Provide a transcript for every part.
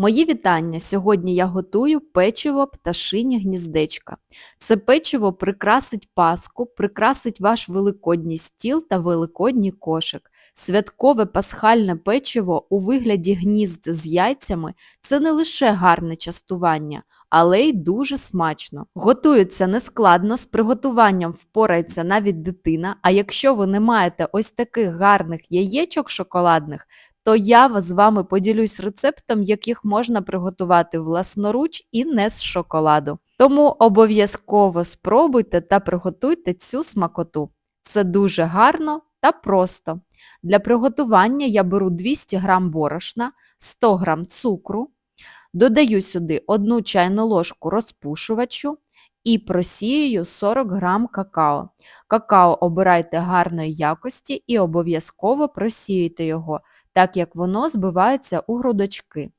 Мої вітання! Сьогодні я готую печиво пташині гніздечка. Це печиво прикрасить паску, прикрасить ваш великодній стіл та великодній кошик. Святкове пасхальне печиво у вигляді гнізд з яйцями це не лише гарне частування, але й дуже смачно. Готується нескладно, з приготуванням впорається навіть дитина, а якщо ви не маєте ось таких гарних яєчок шоколадних, то я з вами поділюсь рецептом, яких можна приготувати власноруч і не з шоколаду. Тому обов'язково спробуйте та приготуйте цю смакоту. Це дуже гарно та просто. Для приготування я беру 200 г борошна, 100 г цукру, додаю сюди 1 чайну ложку розпушувачу і просіюю 40 г какао. Какао обирайте гарної якості і обов'язково просіюйте його так як воно збивається у грудочки.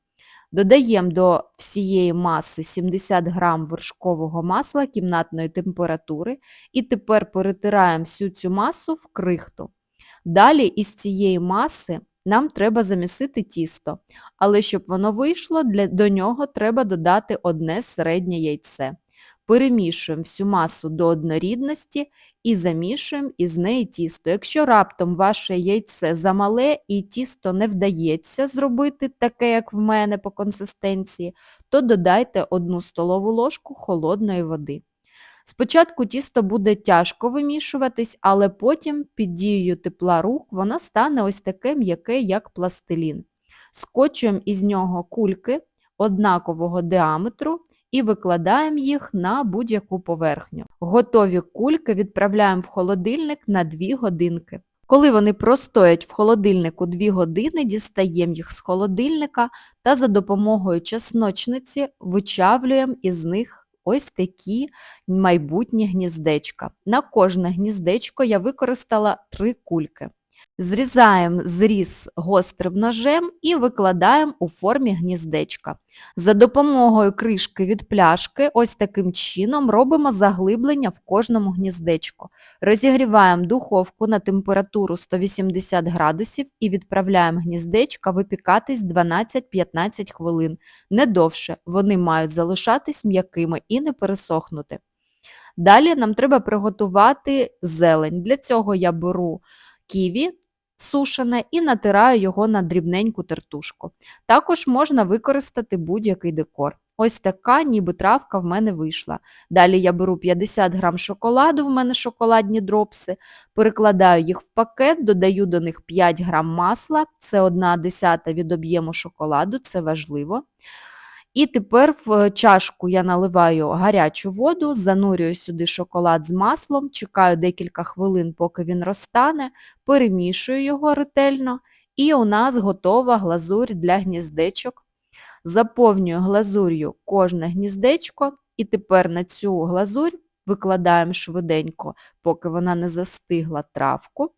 Додаємо до всієї маси 70 г вершкового масла кімнатної температури і тепер перетираємо всю цю масу в крихту. Далі із цієї маси нам треба замісити тісто, але щоб воно вийшло, для, до нього треба додати одне середнє яйце. Перемішуємо всю масу до однорідності і замішуємо із неї тісто. Якщо раптом ваше яйце замале і тісто не вдається зробити таке, як в мене по консистенції, то додайте 1 столову ложку холодної води. Спочатку тісто буде тяжко вимішуватись, але потім під дією тепла рук воно стане ось таке м'яке, як пластилін. Скочуємо із нього кульки однакового діаметру і викладаємо їх на будь-яку поверхню. Готові кульки відправляємо в холодильник на 2 годинки. Коли вони простоять в холодильнику 2 години, дістаємо їх з холодильника та за допомогою чесночниці вичавлюємо із них ось такі майбутні гніздечка. На кожне гніздечко я використала 3 кульки. Зрізаємо зріз гострим ножем і викладаємо у формі гніздечка. За допомогою кришки від пляшки ось таким чином робимо заглиблення в кожному гніздечку. Розігріваємо духовку на температуру 180 градусів і відправляємо гніздечка випікатись 12-15 хвилин. Не довше, вони мають залишатись м'якими і не пересохнути. Далі нам треба приготувати зелень. Для цього я беру ківі сушене і натираю його на дрібненьку тертушку. Також можна використати будь-який декор. Ось така ніби травка в мене вийшла. Далі я беру 50 грам шоколаду, в мене шоколадні дропси, перекладаю їх в пакет, додаю до них 5 грам масла, це 1 десята від об'єму шоколаду, це важливо. І тепер в чашку я наливаю гарячу воду, занурюю сюди шоколад з маслом, чекаю декілька хвилин, поки він розтане, перемішую його ретельно, і у нас готова глазурь для гніздечок. Заповнюю глазур'ю кожне гніздечко, і тепер на цю глазурь викладаємо швиденько, поки вона не застигла травку.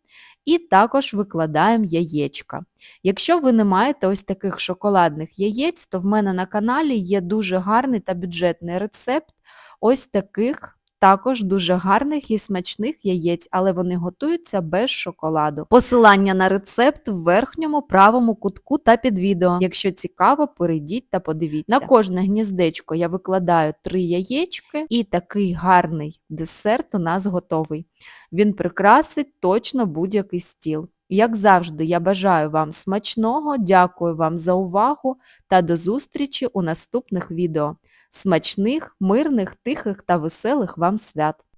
І також викладаємо яєчка. Якщо ви не маєте ось таких шоколадних яєць, то в мене на каналі є дуже гарний та бюджетний рецепт ось таких також дуже гарних і смачних яєць, але вони готуються без шоколаду. Посилання на рецепт в верхньому правому кутку та під відео. Якщо цікаво, перейдіть та подивіться. На кожне гніздечко я викладаю три яєчки і такий гарний десерт у нас готовий. Він прикрасить точно будь-який стіл. Як завжди, я бажаю вам смачного, дякую вам за увагу та до зустрічі у наступних відео. Смачних, мирних, тихих та веселих вам свят!